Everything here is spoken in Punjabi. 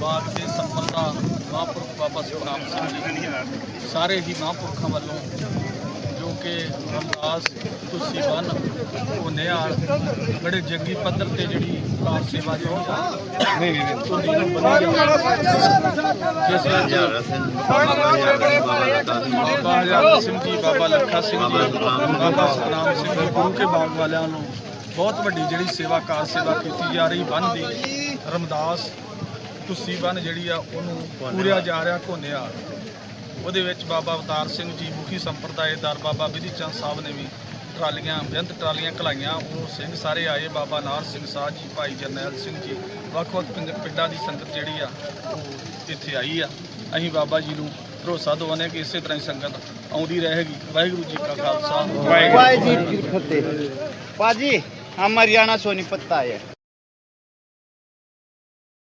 ਬਾਗ ਦੇ ਸੰਪਰਦਾ ਮਹਾਂਪੁਰਖ ਬਾਬਾ ਸੁਖਨਾਮ ਸਿੰਘ ਜੀ ਸਾਰੇ ਹੀ ਮਹਾਂਪੁਰਖਾਂ ਵੱਲੋਂ ਜੋ ਕਿ ਰਮਦਾਸ ਤੁਸੀਂ ਬਨ ਹੋਨੇਆਲ ਬੜੇ ਜੰਗੀ ਪੱਧਰ ਤੇ ਜਿਹੜੀ ਕਾਰ ਸੇਵਾ ਜਿਹੜੀ ਆ ਨਹੀਂ ਨਹੀਂ। ਜਿਸ ਵਿੱਚ ਬਾਬਾ ਸਿੰਘ ਜੀ। ਬਾਬਾ ਲੱਖਾ ਸਿੰਘ ਜੀ ਬਾਬਾ ਸਤਨਾਮ ਸਿੰਘ ਜੀ। ਗੁਰੂ ਕੇ ਬਾਗ ਵਾਲਿਆਂ ਨੂੰ ਬਹੁਤ ਵੱਡੀ ਜਿਹੜੀ ਸੇਵਾ ਕਾਰ ਸੇਵਾ ਕੀਤੀ ਜਾ ਰਹੀ ਬੰਨ ਦੀ ਰਮਦਾਸ ਤੁਸੀਂ ਬੰਨ ਜਿਹੜੀ ਆ ਉਹਨੂੰ ਪੂਰਿਆ ਜਾ ਰਿਹਾ ਘੋਨੇਆਲ ਉਹਦੇ ਵਿੱਚ ਬਾਬਾ ਅਵਤਾਰ ਸਿੰਘ ਜੀ ਮੁਖੀ ਸੰਪਰਦਾਇਦਾਰ ਬਾਬਾ ਵਿਧੀ ਚੰਦ ਸਾਹਿਬ ਨੇ ਵੀ ਟਰਾਲੀਆਂ, ਬੇਅੰਤ ਟਰਾਲੀਆਂ ਕਲਾਈਆਂ ਉਹ ਸਿੰਘ ਸਾਰੇ ਆਏ, ਬਾਬਾ ਨਾਰ ਸਿੰਘ ਸਾਹਿਬ ਜੀ, ਭਾਈ ਜਰਨੈਲ ਸਿੰਘ ਜੀ, ਵੱਖ-ਵੱਖ ਪਿੰਡ- ਪਿੰਡਾਂ ਦੀ ਸੰਗਤ ਜਿਹੜੀ ਆ, ਉਹ ਇੱਥੇ ਆਈ ਆ। ਅਸੀਂ ਬਾਬਾ ਜੀ ਨੂੰ ਭਰੋਸਾ ਦਵਾਉਂਦੇ ਹਾਂ ਕਿ ਇਸੇ ਤਰ੍ਹਾਂ ਹੀ ਸੰਗਤ ਆਉਂਦੀ ਰਹੇਗੀ। ਵਾਹਿਗੁਰੂ ਜੀ ਕਾ ਖਾਲਸਾ। ਵਾਹਿਗੁਰੂ ਜੀ ਕੀ ਫਤਿਹ। ਪਾਜੀ ਹਮ ਹਰਿਆਣਾ ਸੋਨੀਪਤ ਆਏ।